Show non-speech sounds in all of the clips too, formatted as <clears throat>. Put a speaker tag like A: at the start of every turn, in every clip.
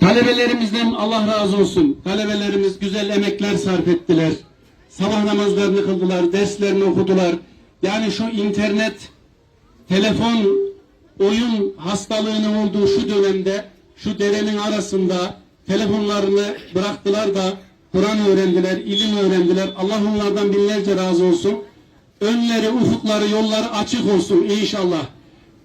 A: Talebelerimizden Allah razı olsun. Talebelerimiz güzel emekler sarf ettiler. Sabah namazlarını kıldılar, derslerini okudular. Yani şu internet, telefon, oyun hastalığının olduğu şu dönemde, şu derenin arasında telefonlarını bıraktılar da Kur'an öğrendiler, ilim öğrendiler. Allah onlardan binlerce razı olsun. Önleri, ufukları, yolları açık olsun inşallah.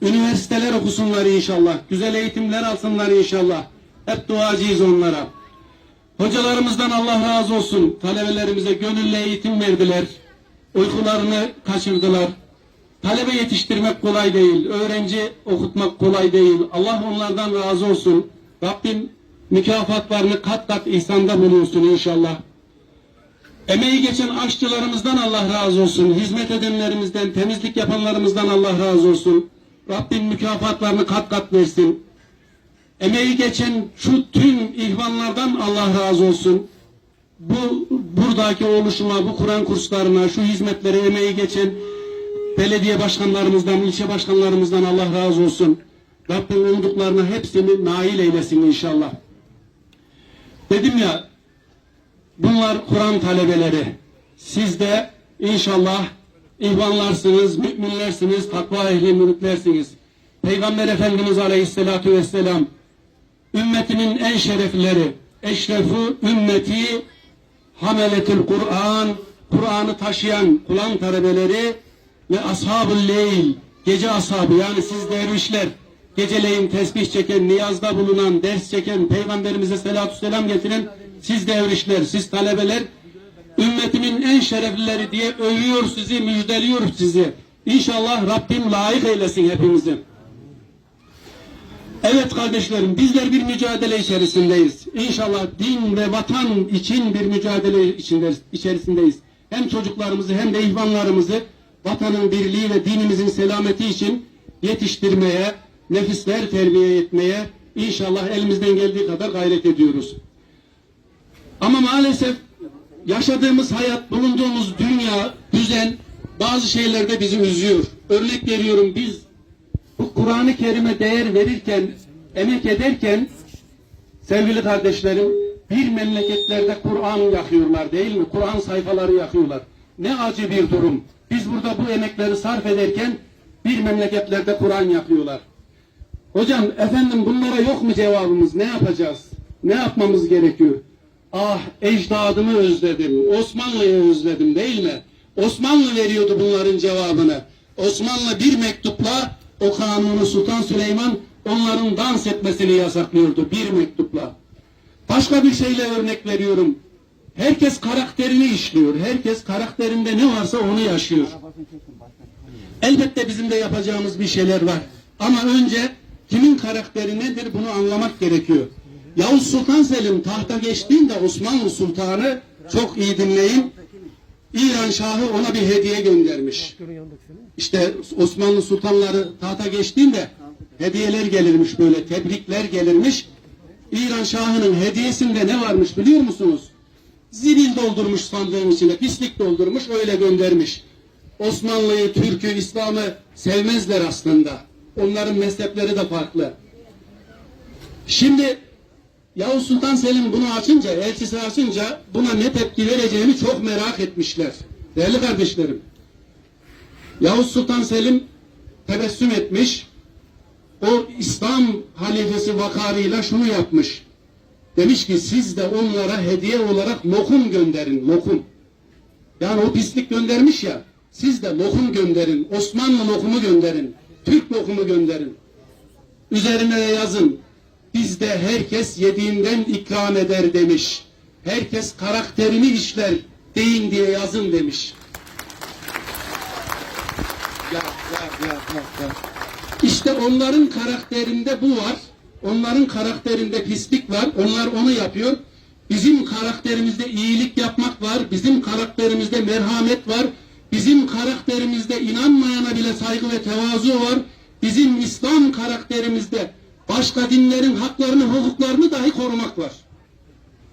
A: Üniversiteler okusunlar inşallah. Güzel eğitimler alsınlar inşallah. Hep duacıyız onlara. Hocalarımızdan Allah razı olsun. Talebelerimize gönüllü eğitim verdiler. Uykularını kaçırdılar. Talebe yetiştirmek kolay değil. Öğrenci okutmak kolay değil. Allah onlardan razı olsun. Rabbim mükafatlarını kat kat ihsanda buluyorsun inşallah. Emeği geçen aşçılarımızdan Allah razı olsun. Hizmet edenlerimizden, temizlik yapanlarımızdan Allah razı olsun. Rabbim mükafatlarını kat kat versin. Emeği geçen şu tüm ihvanlardan Allah razı olsun. Bu buradaki oluşuma, bu Kur'an kurslarına, şu hizmetlere emeği geçen belediye başkanlarımızdan, ilçe başkanlarımızdan Allah razı olsun. Rabbim umduklarına hepsini nail eylesin inşallah. Dedim ya, bunlar Kur'an talebeleri. Siz de inşallah ihvanlarsınız, müminlersiniz, takva ehli müritlersiniz. Peygamber Efendimiz Aleyhisselatü Vesselam ümmetinin en şerefleri, eşrefu ümmeti hameletül Kur'an, Kur'an'ı taşıyan Kur'an talebeleri ve ashab-ı leyl, gece ashabı yani siz dervişler, geceleyin tesbih çeken, niyazda bulunan, ders çeken, peygamberimize selatü selam getiren siz dervişler, siz talebeler, ümmetimin en şereflileri diye övüyor sizi, müjdeliyor sizi. İnşallah Rabbim layık eylesin hepimizi. Evet kardeşlerim, bizler bir mücadele içerisindeyiz. İnşallah din ve vatan için bir mücadele içerisindeyiz. Hem çocuklarımızı hem de ihvanlarımızı vatanın birliği ve dinimizin selameti için yetiştirmeye, nefisler terbiye etmeye inşallah elimizden geldiği kadar gayret ediyoruz. Ama maalesef yaşadığımız hayat, bulunduğumuz dünya, düzen bazı şeylerde bizi üzüyor. Örnek veriyorum biz Kur'an-ı Kerim'e değer verirken, emek ederken sevgili kardeşlerim bir memleketlerde Kur'an yakıyorlar değil mi? Kur'an sayfaları yakıyorlar. Ne acı bir durum. Biz burada bu emekleri sarf ederken bir memleketlerde Kur'an yakıyorlar. Hocam efendim bunlara yok mu cevabımız? Ne yapacağız? Ne yapmamız gerekiyor? Ah ecdadımı özledim. Osmanlı'yı özledim değil mi? Osmanlı veriyordu bunların cevabını. Osmanlı bir mektupla o kanunu Sultan Süleyman onların dans etmesini yasaklıyordu bir mektupla. Başka bir şeyle örnek veriyorum. Herkes karakterini işliyor. Herkes karakterinde ne varsa onu yaşıyor. Elbette bizim de yapacağımız bir şeyler var. Ama önce kimin karakteri nedir bunu anlamak gerekiyor. Yavuz Sultan Selim tahta geçtiğinde Osmanlı Sultanı çok iyi dinleyin. İran Şahı ona bir hediye göndermiş. İşte Osmanlı sultanları tahta geçtiğinde hediyeler gelirmiş böyle, tebrikler gelirmiş. İran Şahı'nın hediyesinde ne varmış biliyor musunuz? Zibil doldurmuş sandığın içine, pislik doldurmuş, öyle göndermiş. Osmanlı'yı, Türk'ü, İslam'ı sevmezler aslında. Onların mezhepleri de farklı. Şimdi Yavuz Sultan Selim bunu açınca, elçisi açınca buna ne tepki vereceğini çok merak etmişler. Değerli kardeşlerim. Yavuz Sultan Selim tebessüm etmiş. O İslam halifesi vakarıyla şunu yapmış. Demiş ki siz de onlara hediye olarak lokum gönderin, lokum. Yani o pislik göndermiş ya, siz de lokum gönderin, Osmanlı lokumu gönderin, Türk lokumu gönderin. Üzerine yazın, bizde herkes yediğinden ikram eder demiş. Herkes karakterini işler, deyin diye yazın demiş. Ya, ya, ya, ya, ya. İşte onların karakterinde bu var. Onların karakterinde pislik var. Onlar onu yapıyor. Bizim karakterimizde iyilik yapmak var. Bizim karakterimizde merhamet var. Bizim karakterimizde inanmayana bile saygı ve tevazu var. Bizim İslam karakterimizde başka dinlerin haklarını, hukuklarını dahi korumak var.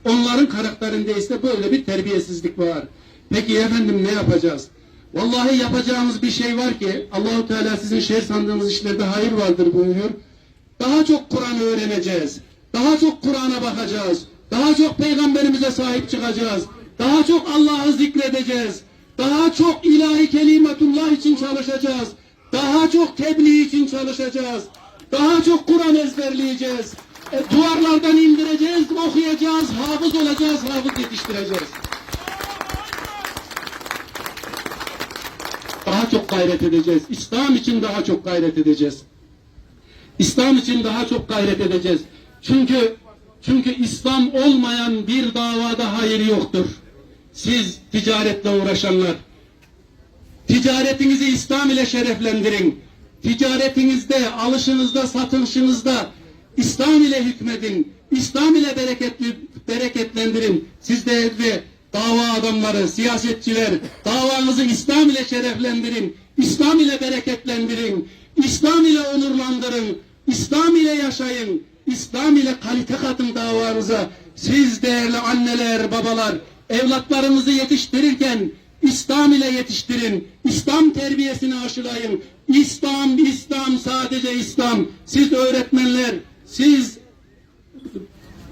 A: Onların karakterinde ise böyle bir terbiyesizlik var. Peki efendim ne yapacağız? Vallahi yapacağımız bir şey var ki Allahu Teala sizin şer sandığınız işlerde hayır vardır buyuruyor. Daha çok Kur'an öğreneceğiz. Daha çok Kur'an'a bakacağız. Daha çok peygamberimize sahip çıkacağız. Daha çok Allah'ı zikredeceğiz. Daha çok ilahi kelimetullah için çalışacağız. Daha çok tebliğ için çalışacağız. Daha çok Kur'an ezberleyeceğiz. E, duvarlardan indireceğiz, okuyacağız, hafız olacağız, hafız yetiştireceğiz. Daha çok gayret edeceğiz. İslam için daha çok gayret edeceğiz. İslam için daha çok gayret edeceğiz. Çünkü çünkü İslam olmayan bir davada hayır yoktur. Siz ticaretle uğraşanlar, ticaretinizi İslam ile şereflendirin. Ticaretinizde, alışınızda, satışınızda İslam ile hükmedin. İslam ile bereketli, bereketlendirin. Siz de evde dava adamları, siyasetçiler, davanızı İslam ile şereflendirin. İslam ile bereketlendirin. İslam ile onurlandırın. İslam ile yaşayın. İslam ile kalite katın davanıza. Siz değerli anneler, babalar, evlatlarınızı yetiştirirken İslam ile yetiştirin. İslam terbiyesini aşılayın. İslam, İslam, sadece İslam. Siz öğretmenler, siz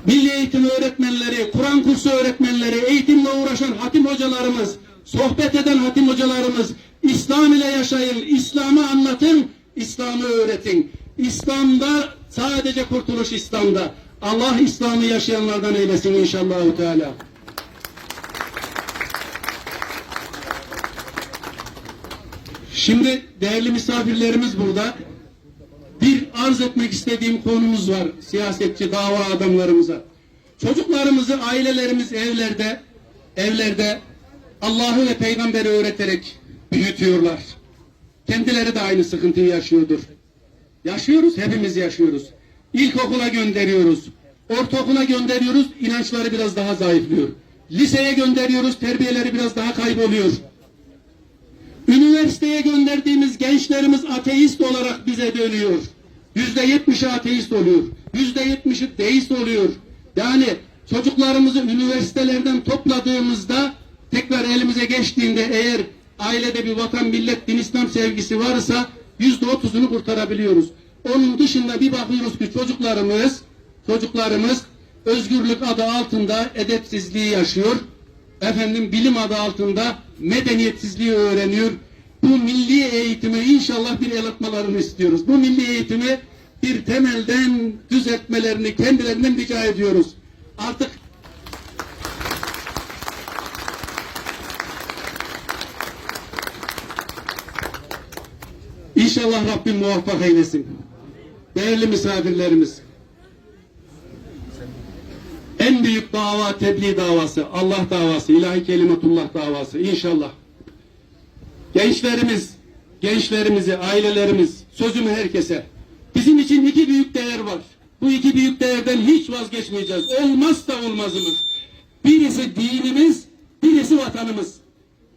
A: milli eğitim öğretmenleri, Kur'an kursu öğretmenleri, eğitimle uğraşan hatim hocalarımız, sohbet eden hatim hocalarımız, İslam ile yaşayın, İslam'ı anlatın, İslam'ı öğretin. İslam'da sadece kurtuluş İslam'da. Allah İslam'ı yaşayanlardan eylesin inşallah Teala. Şimdi değerli misafirlerimiz burada. Bir arz etmek istediğim konumuz var siyasetçi dava adamlarımıza. Çocuklarımızı ailelerimiz evlerde evlerde Allah'ı ve peygamberi öğreterek büyütüyorlar. Kendileri de aynı sıkıntıyı yaşıyordur. Yaşıyoruz, hepimiz yaşıyoruz. İlkokula gönderiyoruz. Ortaokula gönderiyoruz, inançları biraz daha zayıflıyor. Liseye gönderiyoruz, terbiyeleri biraz daha kayboluyor. Üniversiteye gönderdiğimiz gençlerimiz ateist olarak bize dönüyor. Yüzde yetmişi ateist oluyor. Yüzde yetmişi deist oluyor. Yani çocuklarımızı üniversitelerden topladığımızda tekrar elimize geçtiğinde eğer ailede bir vatan, millet, din, İslam sevgisi varsa yüzde otuzunu kurtarabiliyoruz. Onun dışında bir bakıyoruz ki çocuklarımız, çocuklarımız özgürlük adı altında edepsizliği yaşıyor efendim bilim adı altında medeniyetsizliği öğreniyor. Bu milli eğitime inşallah bir el atmalarını istiyoruz. Bu milli eğitimi bir temelden düzeltmelerini kendilerinden rica ediyoruz. Artık İnşallah Rabbim muvaffak eylesin. Değerli misafirlerimiz, en büyük dava tebliğ davası, Allah davası, ilahi kelimetullah davası inşallah. Gençlerimiz, gençlerimizi, ailelerimiz, sözümü herkese. Bizim için iki büyük değer var. Bu iki büyük değerden hiç vazgeçmeyeceğiz. Olmazsa olmazımız. Birisi dinimiz, birisi vatanımız.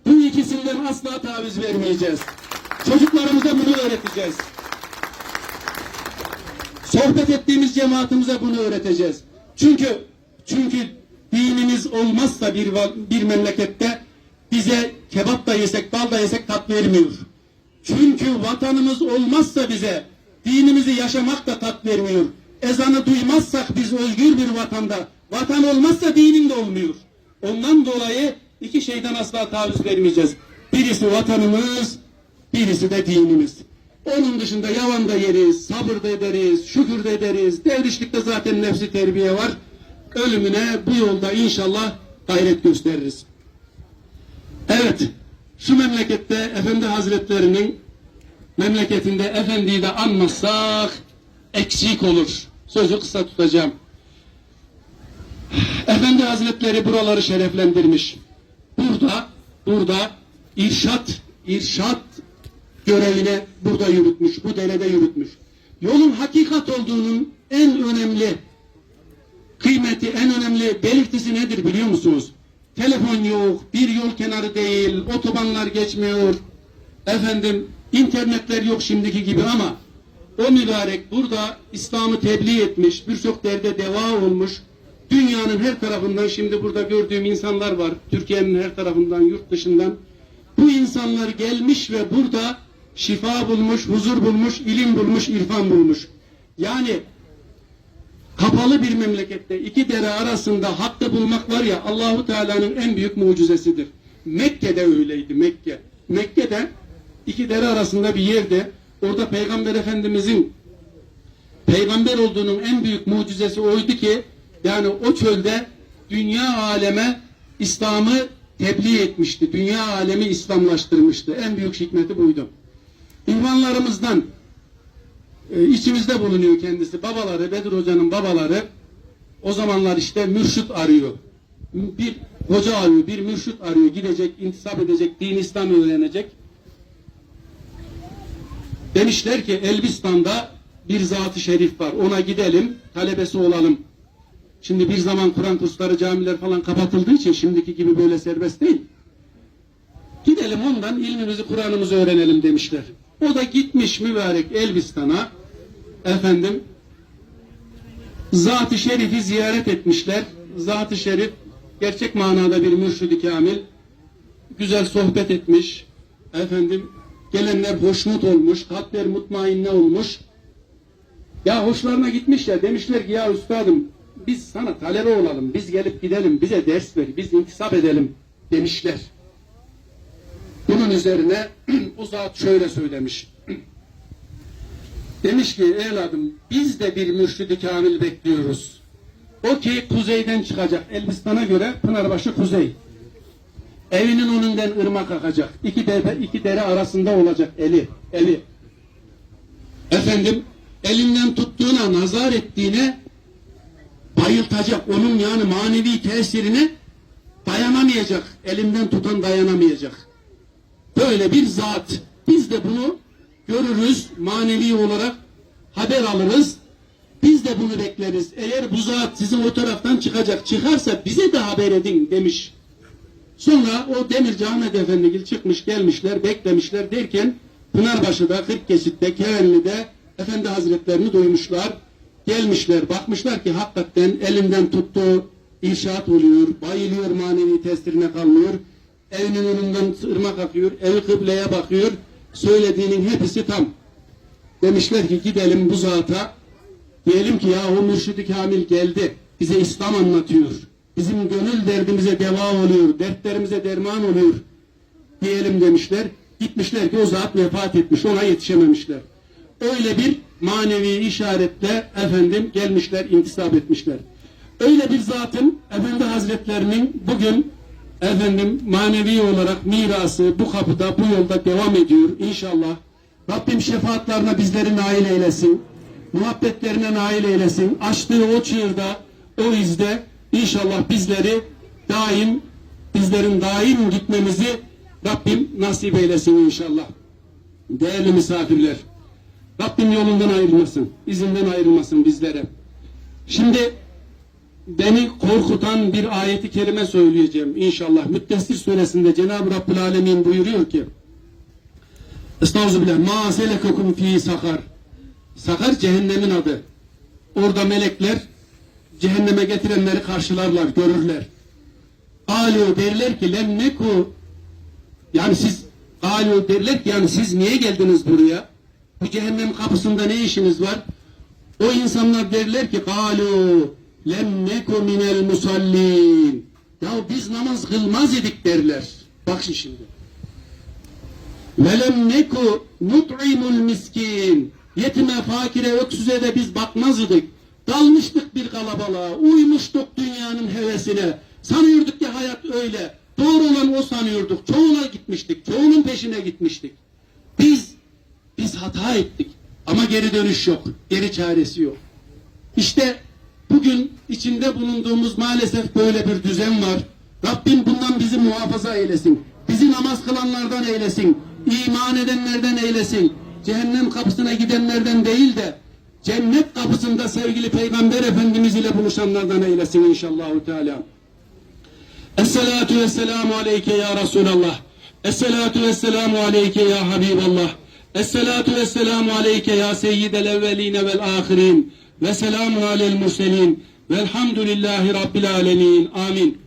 A: Bu ikisinden asla taviz vermeyeceğiz. Çocuklarımıza bunu öğreteceğiz. Sohbet ettiğimiz cemaatimize bunu öğreteceğiz. Çünkü çünkü dinimiz olmazsa bir bir memlekette bize kebap da yesek, bal da yesek tat vermiyor. Çünkü vatanımız olmazsa bize dinimizi yaşamak da tat vermiyor. Ezanı duymazsak biz özgür bir vatanda, vatan olmazsa dinin de olmuyor. Ondan dolayı iki şeyden asla taviz vermeyeceğiz. Birisi vatanımız, birisi de dinimiz. Onun dışında yavan da yeriz, sabır da ederiz, şükür de ederiz. Devrişlikte zaten nefsi terbiye var. Ölümüne bu yolda inşallah gayret gösteririz. Evet, şu memlekette Efendi Hazretlerinin memleketinde Efendi'yi de anmazsak eksik olur. Sözü kısa tutacağım. Efendi Hazretleri buraları şereflendirmiş. Burada, burada irşat, irşat görevini burada yürütmüş, bu derede yürütmüş. Yolun hakikat olduğunun en önemli kıymeti, en önemli belirtisi nedir biliyor musunuz? Telefon yok, bir yol kenarı değil, otobanlar geçmiyor, efendim internetler yok şimdiki gibi ama o mübarek burada İslam'ı tebliğ etmiş, birçok derde deva olmuş, dünyanın her tarafından şimdi burada gördüğüm insanlar var, Türkiye'nin her tarafından, yurt dışından. Bu insanlar gelmiş ve burada şifa bulmuş, huzur bulmuş, ilim bulmuş, irfan bulmuş. Yani kapalı bir memlekette iki dere arasında hakkı bulmak var ya Allahu Teala'nın en büyük mucizesidir. Mekke'de öyleydi Mekke. Mekke'de iki dere arasında bir yerde orada Peygamber Efendimizin peygamber olduğunun en büyük mucizesi oydu ki yani o çölde dünya aleme İslam'ı tebliğ etmişti. Dünya alemi İslamlaştırmıştı. En büyük hikmeti buydu. İhvanlarımızdan e, içimizde bulunuyor kendisi. Babaları, Bedir Hoca'nın babaları o zamanlar işte mürşit arıyor. Bir hoca arıyor, bir mürşit arıyor. Gidecek, intisap edecek, din İslam öğrenecek. Demişler ki Elbistan'da bir zat-ı şerif var. Ona gidelim, talebesi olalım. Şimdi bir zaman Kur'an kursları, camiler falan kapatıldığı için şimdiki gibi böyle serbest değil. Gidelim ondan ilmimizi, Kur'an'ımızı öğrenelim demişler. O da gitmiş mübarek Elbistan'a efendim Zat-ı Şerif'i ziyaret etmişler. Zat-ı Şerif gerçek manada bir mürşid-i kamil. Güzel sohbet etmiş. Efendim gelenler hoşnut olmuş. Kalpler mutmainne olmuş. Ya hoşlarına gitmişler. Demişler ki ya üstadım biz sana talebe olalım. Biz gelip gidelim. Bize ders ver. Biz intisap edelim demişler. Bunun üzerine <clears throat> o zat şöyle söylemiş. <clears throat> Demiş ki evladım biz de bir mürşidi kamil bekliyoruz. O ki kuzeyden çıkacak. Elbistan'a göre Pınarbaşı kuzey. Evinin önünden ırmak akacak. İki dere, iki dere arasında olacak eli. Eli. Efendim elinden tuttuğuna nazar ettiğine bayıltacak. Onun yani manevi tesirine dayanamayacak. Elinden tutan dayanamayacak. Böyle bir zat. Biz de bunu görürüz, manevi olarak haber alırız. Biz de bunu bekleriz. Eğer bu zat sizin o taraftan çıkacak, çıkarsa bize de haber edin demiş. Sonra o Demirci Ahmet Efendigil çıkmış gelmişler, beklemişler derken Pınarbaşı'da, Kırkkeşit'te, Kerenli'de Efendi Hazretlerini duymuşlar. Gelmişler, bakmışlar ki hakikaten elinden tuttuğu inşaat oluyor, bayılıyor manevi tesirine kalmıyor. Evinin önünden ırmak akıyor, evi kıbleye bakıyor. Söylediğinin hepsi tam. Demişler ki gidelim bu zata. Diyelim ki ya o mürşidi kamil geldi. Bize İslam anlatıyor. Bizim gönül derdimize deva oluyor. Dertlerimize derman oluyor. Diyelim demişler. Gitmişler ki o zat vefat etmiş. Ona yetişememişler. Öyle bir manevi işaretle efendim gelmişler, intisap etmişler. Öyle bir zatın Efendi Hazretlerinin bugün efendim manevi olarak mirası bu kapıda, bu yolda devam ediyor inşallah. Rabbim şefaatlerine bizleri nail eylesin. Muhabbetlerine nail eylesin. Açtığı o çığırda, o izde inşallah bizleri daim, bizlerin daim gitmemizi Rabbim nasip eylesin inşallah. Değerli misafirler, Rabbim yolundan ayrılmasın, izinden ayrılmasın bizlere. Şimdi beni korkutan bir ayeti kerime söyleyeceğim inşallah. Müddessir suresinde Cenab-ı Rabbül Alemin buyuruyor ki Estağfirullah. Ma selekukum fi sakar. Sakar cehennemin adı. Orada melekler cehenneme getirenleri karşılarlar, görürler. Alo derler ki lem neku yani siz alo derler ki yani siz niye geldiniz buraya? Bu cehennem kapısında ne işiniz var? O insanlar derler ki galu lem neku minel musallin. Ya biz namaz kılmaz idik derler. Bak şimdi. Velem neku nut'imul miskin. Yetime, fakire, öksüze de biz bakmazdık. Dalmıştık bir kalabalığa, uymuştuk dünyanın hevesine. Sanıyorduk ki hayat öyle. Doğru olan o sanıyorduk. Çoğuna gitmiştik, çoğunun peşine gitmiştik. Biz, biz hata ettik. Ama geri dönüş yok, geri çaresi yok. İşte bugün içinde bulunduğumuz maalesef böyle bir düzen var. Rabbim bundan bizi muhafaza eylesin. Bizi namaz kılanlardan eylesin. iman edenlerden eylesin. Cehennem kapısına gidenlerden değil de cennet kapısında sevgili Peygamber Efendimiz ile buluşanlardan eylesin inşallah Teala. Esselatu vesselamu aleyke ya Resulallah. Esselatu vesselamu aleyke ya Habiballah. Esselatu vesselamu aleyke ya seyyidel evveline vel ahirin. Ve selamun alel murselin. Velhamdülillahi Rabbil alemin. Amin.